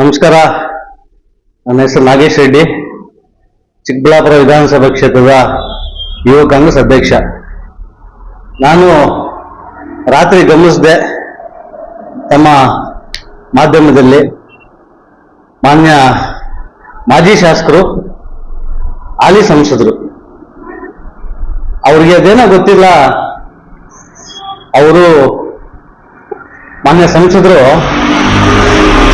ನಮಸ್ಕಾರ. ನನ್ನ ಹೆಸರು ನಾಗೇಶ್ ರೆಡ್ಡಿ. ಚಿಕ್ಕಬಳ್ಳಾಪುರ ವಿಧಾನಸಭಾ ಕ್ಷೇತ್ರದ ಯುವ ಕಾಂಗ್ರೆಸ್ ಅಧ್ಯಕ್ಷ. ನಾನು ರಾತ್ರಿ ಗಮನಿಸಿದೆ ತಮ್ಮ ಮಾಧ್ಯಮದಲ್ಲಿ ಮಾನ್ಯ ಮಾಜಿ ಶಾಸಕರು, ಹಾಲಿ ಸಂಸದರು. ಅವ್ರಿಗೆ ಅದೇನೋ ಗೊತ್ತಿಲ್ಲ. ಅವರು ಮಾನ್ಯ ಸಂಸದರು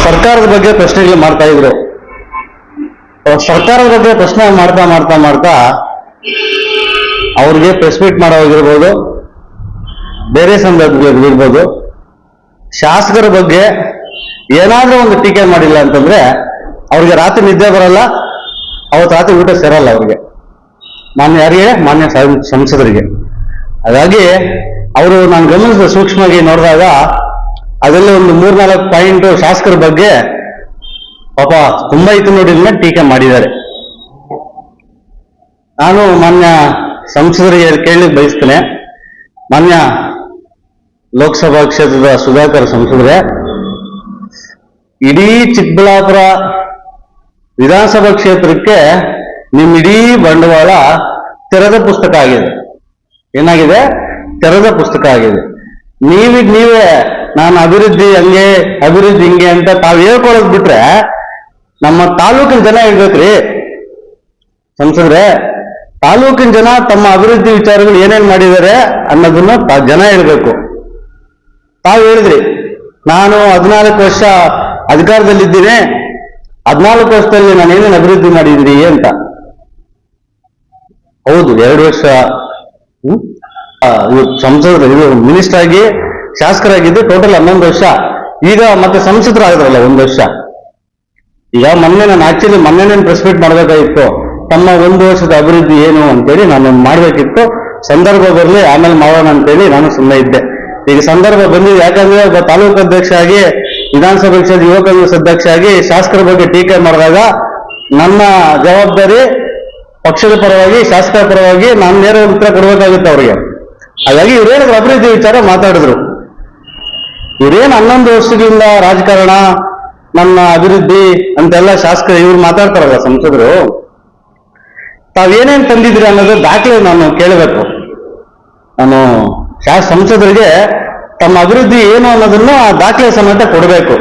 ಸರ್ಕಾರದ ಬಗ್ಗೆ ಪ್ರಶ್ನೆಗಳು ಮಾಡ್ತಾ ಇದ್ರು. ಸರ್ಕಾರದ ಬಗ್ಗೆ ಪ್ರಶ್ನೆ ಮಾಡ್ತಾ ಮಾಡ್ತಾ ಮಾಡ್ತಾ ಅವ್ರಿಗೆ ಪ್ರೆಸ್ ಮೀಟ್ ಬೇರೆ ಬೇರೆ ಸಂದರ್ಭಗಳಿರ್ಬೋದು ಶಾಸಕರ ಬಗ್ಗೆ ಏನಾದರೂ ಒಂದು ಟೀಕೆ ಮಾಡಿಲ್ಲ ಅಂತಂದ್ರೆ ಅವ್ರಿಗೆ ರಾತ್ರಿ ನಿದ್ದೆ ಬರಲ್ಲ, ಅವತ್ತು ರಾತ್ರಿ ಊಟ ಸೇರಲ್ಲ ಅವ್ರಿಗೆ. ಮಾನ್ಯ ಯಾರಿಗೆ? ಮಾನ್ಯ ಸಂಸದರಿಗೆ. ಹಾಗಾಗಿ ಅವರು ನಾನು ಗಮನಿಸಿದ ಸೂಕ್ಷ್ಮವಾಗಿ ನೋಡಿದಾಗ ಅದರಲ್ಲಿ ಒಂದು ಮೂರ್ನಾಲ್ಕು ಪಾಯಿಂಟ್ ಶಾಸಕರ ಬಗ್ಗೆ ಪಾಪ ತುಂಬಾ ಇತ್ತು ನೋಡಿದ್ಮೇಲೆ ಟೀಕೆ ಮಾಡಿದ್ದಾರೆ. ನಾನು ಮಾನ್ಯ ಸಂಸದರಿಗೆ ಕೇಳಲಿಕ್ಕೆ ಬಯಸ್ತೇನೆ, ಮಾನ್ಯ ಲೋಕಸಭಾ ಕ್ಷೇತ್ರದ ಸುಧಾಕರ್ ಸಂಸದರೇ, ಇಡೀ ಚಿಕ್ಕಬಳ್ಳಾಪುರ ವಿಧಾನಸಭಾ ಕ್ಷೇತ್ರಕ್ಕೆ ನಿಮ್ಮ ಇಡೀ ಬಂಡವಾಳ ತೆರೆದ ಪುಸ್ತಕ ಆಗಿದೆ. ಏನಾಗಿದೆ? ತೆರೆದ ಪುಸ್ತಕ ಆಗಿದೆ. ನೀವಿಗೆ ನೀವೇ ನಾನು ಅಭಿವೃದ್ಧಿ ಹಂಗೆ, ಅಭಿವೃದ್ಧಿ ಹಿಂಗೆ ಅಂತ ತಾವು ಹೇಳ್ಕೊಳ್ಳೋದು ಬಿಟ್ರೆ ನಮ್ಮ ತಾಲೂಕಿನ ಜನ ಹೇಳ್ಬೇಕ್ರಿ. ಸಂಸದ್ರೆ, ತಾಲೂಕಿನ ಜನ ತಮ್ಮ ಅಭಿವೃದ್ಧಿ ವಿಚಾರಗಳು ಏನೇನ್ ಮಾಡಿದ್ದಾರೆ ಅನ್ನೋದನ್ನ ಜನ ಹೇಳ್ಬೇಕು. ತಾವು ಹೇಳಿದ್ರಿ, ನಾನು ಹದಿನಾಲ್ಕು ವರ್ಷ ಅಧಿಕಾರದಲ್ಲಿದ್ದೀನಿ, ಹದಿನಾಲ್ಕು ವರ್ಷದಲ್ಲಿ ನಾನು ಏನೇನು ಅಭಿವೃದ್ಧಿ ಮಾಡಿದ್ರಿ ಅಂತ. ಹೌದು, ಎರಡು ವರ್ಷ ಸಂಸದ ಇದು ಮಿನಿಸ್ಟರ್ ಆಗಿ ಶಾಸಕರಾಗಿದ್ದು ಟೋಟಲ್ ಹನ್ನೊಂದು ವರ್ಷ. ಈಗ ಮತ್ತೆ ಸಂಸದರು ಆಗಿದ್ರಲ್ಲ ಒಂದು ವರ್ಷ. ಈಗ ಮೊನ್ನೆ ನಾನು ಆಕ್ಚುಲಿ ಮೊನ್ನೆ ಮೀಟ್ ಮಾಡಬೇಕಾಗಿತ್ತು. ತಮ್ಮ ಒಂದು ವರ್ಷದ ಅಭಿವೃದ್ಧಿ ಏನು ಅಂತೇಳಿ ನಾನು ಮಾಡಬೇಕಿತ್ತು. ಸಂದರ್ಭ ಬರಲಿ, ಆಮೇಲೆ ಮಾಡೋಣ ಅಂತೇಳಿ ನಾನು ಸುಮ್ಮನೆ ಇದ್ದೆ. ಈಗ ಸಂದರ್ಭ ಬಂದಿದೆ, ಯಾಕಂದ್ರೆ ಒಬ್ಬ ತಾಲೂಕು ಅಧ್ಯಕ್ಷ ಆಗಿ, ವಿಧಾನಸಭೆ ಯುವ ಕಾಂಗ್ರೆಸ್ ಅಧ್ಯಕ್ಷ ಆಗಿ ಶಾಸಕರ ಬಗ್ಗೆ ಟೀಕೆ ಮಾಡಿದಾಗ ನನ್ನ ಜವಾಬ್ದಾರಿ ಪಕ್ಷದ ಪರವಾಗಿ, ಶಾಸಕರ ಪರವಾಗಿ ನಾನು ನೇರ ಉತ್ತರ ಕೊಡಬೇಕಾಗುತ್ತೆ ಅವರಿಗೆ. ಹಾಗಾಗಿ ಇವ್ರೇನಿದ್ರು ಅಭಿವೃದ್ಧಿ ವಿಚಾರ ಮಾತಾಡಿದ್ರು. ಇವ್ರೇನ್ ಹನ್ನೊಂದು ವರ್ಷದಿಂದ ರಾಜಕಾರಣ, ನನ್ನ ಅಭಿವೃದ್ಧಿ ಅಂತೆಲ್ಲ ಶಾಸಕರು ಇವ್ರು ಮಾತಾಡ್ತಾರಲ್ಲ ಸಂಸದರು. ತಾವೇನೇನ್ ತಂದಿದ್ರಿ ಅನ್ನೋದು ದಾಖಲೆ ನಾನು ಕೇಳಬೇಕು. ನಾನು ಸಂಸದರಿಗೆ ತಮ್ಮ ಅಭಿವೃದ್ಧಿ ಏನು ಅನ್ನೋದನ್ನ ಆ ದಾಖಲೆ ಸಮೇತ ಕೊಡಬೇಕು.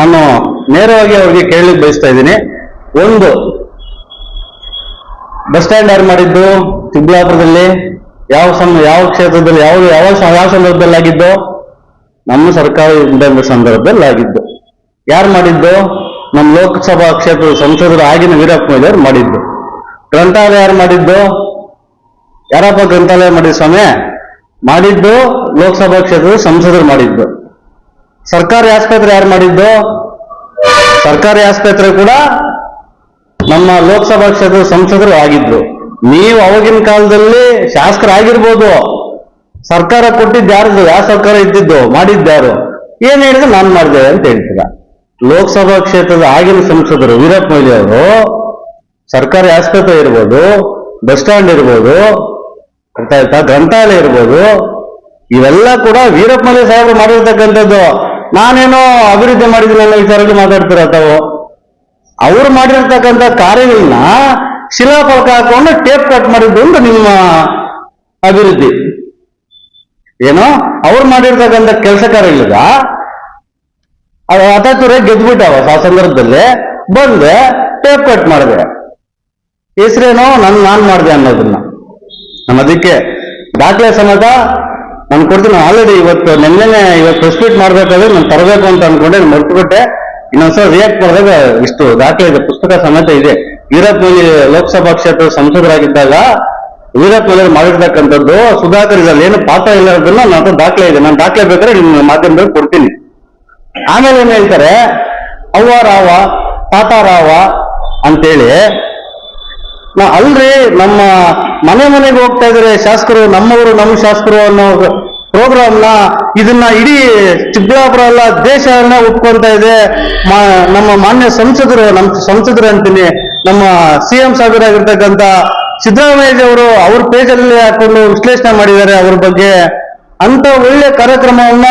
ನಾನು ನೇರವಾಗಿ ಅವ್ರಿಗೆ ಕೇಳಲಿಕ್ಕೆ ಬಯಸ್ತಾ ಇದ್ದೀನಿ. ಒಂದು, ಬಸ್ ಸ್ಟ್ಯಾಂಡ್ ಯಾರು ಮಾಡಿದ್ದು? ಚಿಕ್ಕಬಳ್ಳಾಪುರದಲ್ಲಿ ಯಾವ ಸಮ ಯಾವ ಕ್ಷೇತ್ರದಲ್ಲಿ, ಯಾವ ಯಾವ ಯಾವ ಸಂದರ್ಭದಲ್ಲಿ ಆಗಿದ್ದು ನಮ್ಮ ಸರ್ಕಾರ ಇದ್ದಂತ ಸಂದರ್ಭದಲ್ಲಿ ಆಗಿದ್ದು ಯಾರು ಮಾಡಿದ್ದು? ನಮ್ಮ ಲೋಕಸಭಾ ಕ್ಷೇತ್ರದ ಸಂಸದರ ಆಗಿನ ವೀರಪ್ಪ ಮೊಯ್ಲಿ ಮಾಡಿದ್ದು. ಗ್ರಂಥಾಲಯ ಯಾರು ಮಾಡಿದ್ದು? ಯಾರಪ್ಪ ಗ್ರಂಥಾಲಯ ಮಾಡಿದ ಸ್ವಾಮಿ? ಮಾಡಿದ್ದು ಲೋಕಸಭಾ ಕ್ಷೇತ್ರದ ಸಂಸದರು ಮಾಡಿದ್ದು. ಸರ್ಕಾರಿ ಆಸ್ಪತ್ರೆ ಯಾರು ಮಾಡಿದ್ದು? ಸರ್ಕಾರಿ ಆಸ್ಪತ್ರೆ ಕೂಡ ನಮ್ಮ ಲೋಕಸಭಾ ಕ್ಷೇತ್ರದ ಸಂಸದರು ಆಗಿದ್ರು. ನೀವು ಅವಾಗಿನ ಕಾಲದಲ್ಲಿ ಶಾಸಕರಾಗಿರ್ಬೋದು. ಸರ್ಕಾರ ಕೊಟ್ಟಿದ್ದು ಯಾರ್ದು ಯಾವ ಸರ್ಕಾರ ಇದ್ದಿದ್ದು? ಮಾಡಿದ್ದಾರು ಏನ್ ಹೇಳಿದ್ರು? ನಾನು ಮಾಡಿದೆ ಅಂತ ಹೇಳ್ತೀರ ಲೋಕಸಭಾ ಕ್ಷೇತ್ರದ ಆಗಿನ ಸಂಸದರು ವೀರಪ್ಪ ಮೊಯ್ಲಿ ಅವರು, ಸರ್ಕಾರಿ ಆಸ್ಪತ್ರೆ ಇರ್ಬೋದು, ಬಸ್ ಸ್ಟ್ಯಾಂಡ್ ಇರ್ಬೋದು, ಅಂತ ಗ್ರಂಥಾಲಯ ಇರ್ಬೋದು, ಇವೆಲ್ಲ ಕೂಡ ವೀರಪ್ಪ ಮೊಯ್ಲಿ ಸಾಹೇಬರು ಮಾಡಿರ್ತಕ್ಕಂಥದ್ದು. ನಾನೇನೋ ಅಭಿವೃದ್ಧಿ ಅನ್ನೋ ವಿಚಾರದಲ್ಲಿ ಮಾತಾಡ್ತೀರ ತಾವು? ಅವ್ರು ಮಾಡಿರ್ತಕ್ಕಂಥ ಕಾರ್ಯಗಳನ್ನ ಶಿಲಾಫಲಕ ಹಾಕೊಂಡು ಟೇಪ್ ಕಟ್ ಮಾಡಿದ್ದು ನಿಮ್ಮ ಅಭಿವೃದ್ಧಿ. ಏನೋ ಅವ್ರು ಮಾಡಿರ್ತಕ್ಕಂಥ ಕೆಲಸ ಕಾರ್ಯಗಳಿಗ ಹತಾತುರೆ ಗೆದ್ಬಿಟ್ಟವ ಆ ಸಂದರ್ಭದಲ್ಲಿ ಬಂದೆ ಟೇಪ್ ಕಟ್ ಮಾಡಿದೆ. ಹೆಸರೇನೋ ನನ್ ನಾನ್ ಮಾಡಿದೆ ಅನ್ನೋದನ್ನ. ನಾನು ಅದಕ್ಕೆ ದಾಖಲೆ ಸಮೇತ ನಾನು ಕೊಡ್ತೀನಿ ಆಲ್ರೆಡಿ ಇವತ್ತು ನಿನ್ನೆ ಇವತ್ತು ಪ್ರೆಸ್ ಮೀಟ್ ಮಾಡ್ಬೇಕಾದ್ರೆ ನಾನು ತರಬೇಕು ಅಂತ ಅನ್ಕೊಂಡೆ ಮರ್ತ್ಬಿಟ್ಟೆ. ಇನ್ನೊಂದ್ಸಲ ರಿಯಾಕ್ಟ್ ಮಾಡಿದಾಗ ಇಷ್ಟು ದಾಖಲೆ ಇದೆ ಪುಸ್ತಕ ಸಮೇತ ಇದೆ. ವೀರಪ್ಪ ಲೋಕಸಭಾ ಕ್ಷೇತ್ರದ ಸಂಸದರಾಗಿದ್ದಾಗ ವೀರಪ್ಪ ಮೇಲೆ ಮಾಡಿರ್ತಕ್ಕಂಥದ್ದು, ಸುಧಾಕರ್ ಇದ್ರಲ್ಲಿ ಏನು ಪಾತ್ರ ಇಲ್ಲ ಅನ್ನೋದನ್ನ ನನ್ನ ಹತ್ರ ದಾಖಲೆ ಇದೆ. ನಾನು ದಾಖಲೆ ಬೇಕಾದ್ರೆ ನಿಮ್ಮ ಮಾಧ್ಯಮದಲ್ಲಿ ಕೊಡ್ತೀನಿ. ಆಮೇಲೆ ಏನ್ ಹೇಳ್ತಾರೆ, ಅವ್ವ ರಾವ, ತಾತ ರಾವ ಅಂತೇಳಿ, ನಾ ಅಲ್ರಿ, ನಮ್ಮ ಮನೆ ಮನೆಗೆ ಹೋಗ್ತಾ ಇದ್ರೆ ಶಾಸಕರು, ನಮ್ಮವರು ನಮ್ಮ ಶಾಸಕರು ಅನ್ನೋ ಪ್ರೋಗ್ರಾಮ್ನ ಇದನ್ನ ಇಡೀ ಚಿಕ್ಕಬಳ್ಳಾಪುರ ಎಲ್ಲ ದೇಶನ ಒಪ್ಕೊಂತ ಇದೆ. ನಮ್ಮ ಮಾನ್ಯ ಸಂಸದರು, ನಮ್ಮ ಸಂಸದರು ಅಂತೀನಿ, ನಮ್ಮ ಸಿ ಎಂ ಸಾಹೇಬರಾಗಿರ್ತಕ್ಕಂಥ ಸಿದ್ದರಾಮಯ್ಯ ಅವರು ಅವ್ರ ಪೇಜಲ್ಲಿ ಹಾಕೊಂಡು ವಿಶ್ಲೇಷಣೆ ಮಾಡಿದ್ದಾರೆ ಅವ್ರ ಬಗ್ಗೆ ಅಂತ ಒಳ್ಳೆ ಕಾರ್ಯಕ್ರಮವನ್ನ